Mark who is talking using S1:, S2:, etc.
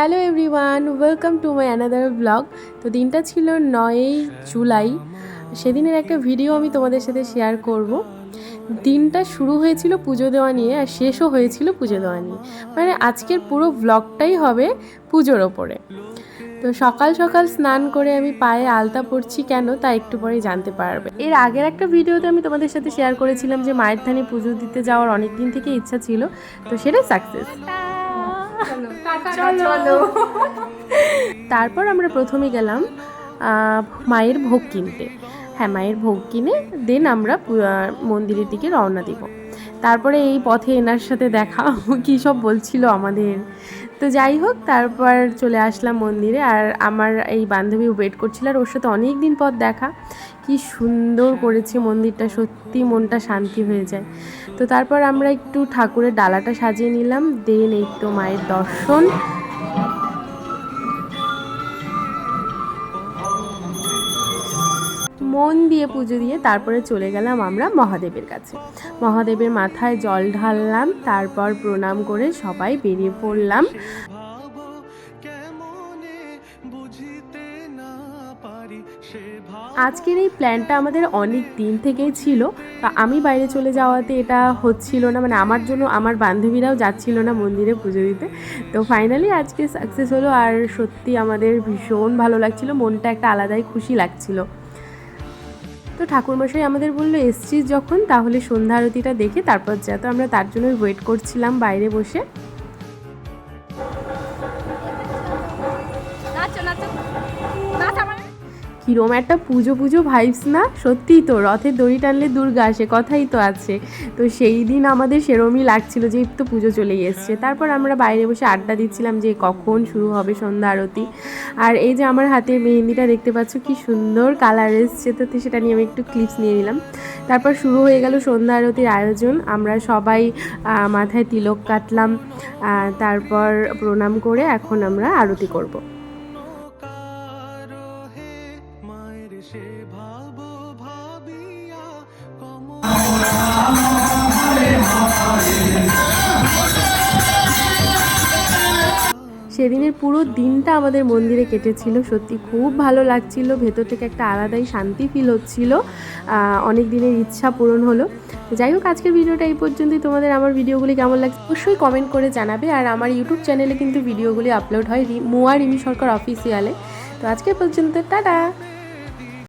S1: Hello everyone, welcome to my another blog. তো দিনটা ছিল নয়ই জুলাই। সেদিনের একটা ভিডিও আমি তোমাদের সাথে শেয়ার করব। দিনটা শুরু হয়েছিল পুজো দেওয়া নিয়ে আর শেষও হয়েছিল পুজো দেওয়া নিয়ে। মানে আজকের পুরো ব্লগটাই হবে পুজোর ওপরে। তো সকাল সকাল স্নান করে আমি পায়ে আলতা পরছি কেন তা একটু পরে জানতে পারবে। এর আগের একটা ভিডিওতে আমি তোমাদের সাথে শেয়ার করেছিলাম যে মায়ের থানে পুজো দিতে যাওয়ার অনেক দিন থেকে ইচ্ছা ছিল, তো সেটাই সাকসেস চলো তারপর আমরা প্রথমে গেলাম মায়ের ভোগ কিনতে। হ্যাঁ মায়ের ভোগ কিনে দেন আমরা মন্দিরের দিকে রওনা দিব। তারপরে এই পথে এনার সাথে দেখা কী সব বলছিল আমাদের। তো যাই হোক, তারপর চলে আসলাম মন্দিরে আর আমার এই বান্ধবী ওয়েট করছিল আর ওর সাথে অনেক দিন পর দেখা। কি সুন্দর করেছে মন্দিরটা, সত্যি মনটা শান্তি হয়ে যায়। তো তারপর আমরা একটু ঠাকুরের ডালাটা সাজিয়ে নিলাম, দেন একটু মায়ের দর্শন। মন দিয়ে পুজো দিয়ে তারপরে চলে গেলাম আমরা মহাদেবের কাছে। মহাদেবের মাথায় জল ঢাললাম, তারপর প্রণাম করে সবাই বেরিয়ে পড়লাম। আজকের এই প্ল্যানটা আমাদের অনেক দিন থেকেই ছিল, তা আমি বাইরে চলে যাওয়াতে এটা হচ্ছিল না মানে আমার জন্য আমার বান্ধবীরাও যাচ্ছিল না মন্দিরে পুজো দিতে। তো ফাইনালি আজকে সাকসেস হলো আর সত্যি আমাদের ভীষণ ভালো লাগছিল, মনটা একটা আলাদাই খুশি লাগছিল। তো ঠাকুরমশাই আমাদের বলল এসছিস যখন, তাহলে সন্ধ্যা আরতিটা দেখে তারপর যা। তো আমরা তার জন্যই ওয়েট করছিলাম বাইরে বসে।
S2: নাচো নাচো। নাচ আমার।
S1: কিরম একটা পুজো পুজো ভাইবস না? সত্যিই তো, রথের দড়ি টানলে দুর্গা আসে, কথাই তো আছে। তো সেই দিন আমাদের সেরমই লাগছিল যে তো পুজো চলেই এসছে। তারপর আমরা বাইরে বসে আড্ডা দিচ্ছিলাম যে কখন শুরু হবে সন্ধ্যা আরতি। আর এই যে আমার হাতে মেহেন্দিটা দেখতে পাচ্ছ, কি সুন্দর কালার এসছে। তো সেটা নিয়ে আমি একটু ক্লিপস নিয়ে নিলাম। তারপর শুরু হয়ে গেল সন্ধ্যা আরতির আয়োজন। আমরা সবাই মাথায় তিলক কাটলাম। তারপর প্রণাম করে এখন আমরা আরতি করব।
S3: সে ভাবো ভাবিয়া
S1: সেদিনের পুরো দিনটা আমাদের মন্দিরে কেটেছিল। সত্যি খুব ভালো লাগছিল। ভেতর থেকে একটা আলাদাই শান্তি ফিল হচ্ছিল। অনেক দিনের ইচ্ছা পূরণ হলো। যাই হোক, আজকের ভিডিওটা এই পর্যন্তই। তোমাদের আমার ভিডিওগুলি কেমন লাগছে অবশ্যই কমেন্ট করে জানাবে। আর আমার ইউটিউব চ্যানেলে কিন্তু ভিডিওগুলি আপলোড হয় মুয়া রিমি সরকার অফিসিয়ালে তো আজকের পর্যন্ত, টাটা!